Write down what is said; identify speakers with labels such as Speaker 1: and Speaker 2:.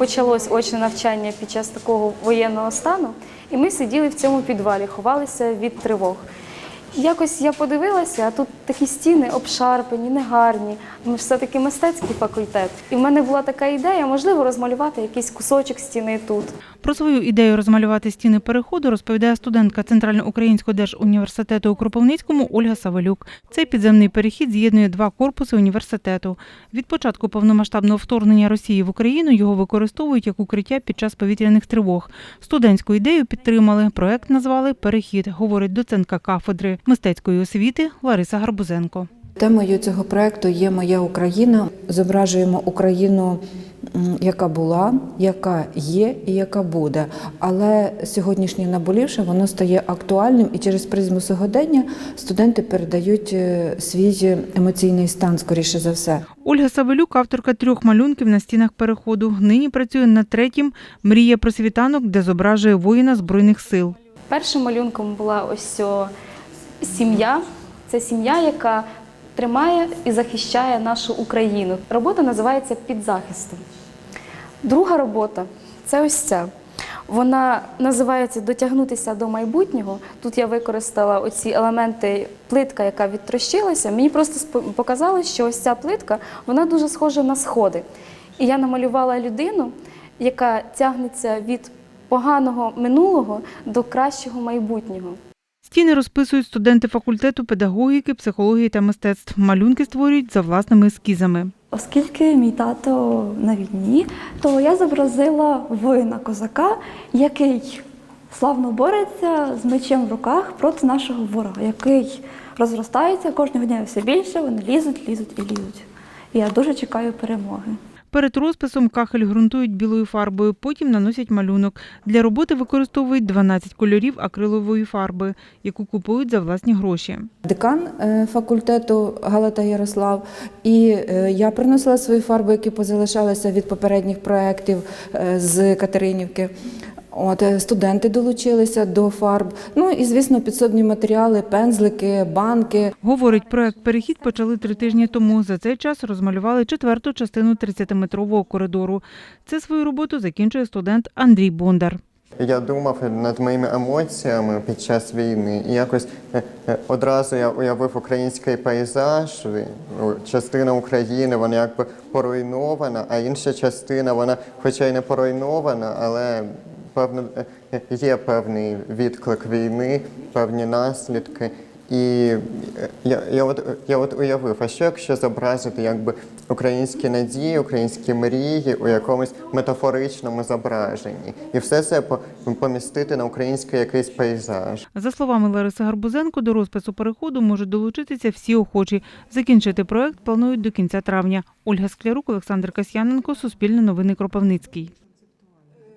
Speaker 1: почалось очне навчання під час такого воєнного стану, і ми сиділи в цьому підвалі, ховалися від тривог. Якось я подивилася, а тут такі стіни обшарпані, негарні. Ми ж все-таки мистецький факультет. І в мене була така ідея, можливо, розмалювати якийсь кусочок стіни тут.
Speaker 2: Про свою ідею розмалювати стіни переходу розповідає студентка Центрально-Українського держуніверситету у Кропивницькому Ольга Савелюк. Цей підземний перехід з'єднує два корпуси університету. Від початку повномасштабного вторгнення Росії в Україну його використовують як укриття під час повітряних тривог. Студентську ідею підтримали. Проект назвали Перехід, говорить доцентка кафедри мистецької освіти Лариса Гарбузенко.
Speaker 3: Темою цього проекту є Моя Україна. Зображуємо Україну, яка була, яка є і яка буде. Але сьогоднішнє наболівше воно стає актуальним, і через призму сьогодення студенти передають е, свій емоційний стан, скоріше за все.
Speaker 2: Ольга Савелюк, авторка трьох малюнків на стінах переходу. Нині працює над третім Мрія про світанок, де зображує воїна збройних сил.
Speaker 1: Першим малюнком була ось о, сім'я. Це сім'я, яка тримає і захищає нашу Україну. Робота називається Під захистом. Друга робота це ось ця. Вона називається Дотягнутися до майбутнього. Тут я використала оці елементи плитка, яка відтрощилася. Мені просто показалось, що ось ця плитка вона дуже схожа на сходи. І я намалювала людину, яка тягнеться від поганого минулого до кращого майбутнього.
Speaker 2: Стіни розписують студенти факультету педагогіки, психології та мистецтв. Малюнки створюють за власними ескізами.
Speaker 4: Оскільки мій тато на війні, то я зобразила воїна козака, який славно бореться з мечем в руках проти нашого ворога, який розростається кожного дня все більше, вони лізуть, лізуть і лізуть. Я дуже чекаю перемоги.
Speaker 2: Перед розписом кахель ґрунтують білою фарбою, потім наносять малюнок. Для роботи використовують 12 кольорів акрилової фарби, яку купують за власні гроші.
Speaker 3: Декан е, факультету Галата Ярослав, і е, я приносила свої фарби, які позалишалися від попередніх проєктів е, з Катеринівки. От е, студенти долучилися до фарб. Ну і звісно, підсобні матеріали, пензлики, банки.
Speaker 2: Говорить, проект перехід почали три тижні тому. За цей час розмалювали четверту частину 30-метрового коридору. Це свою роботу закінчує студент Андрій Бондар.
Speaker 5: Я думав над моїми емоціями під час війни, і якось е, е, одразу я уявив український пейзаж. ну, Частина України вона якби поруйнована, а інша частина вона, хоча й не поруйнована, але певно е, є певний відклик війни, певні наслідки. І я, я, от, я от уявив, а що якщо зобразити якби українські надії, українські мрії у якомусь метафоричному зображенні, і все це по- помістити на український якийсь пейзаж.
Speaker 2: За словами Лариси Гарбузенко, до розпису переходу можуть долучитися всі охочі. Закінчити проект планують до кінця травня. Ольга Склярук, Олександр Касьяненко, Суспільне новини Кропивницький.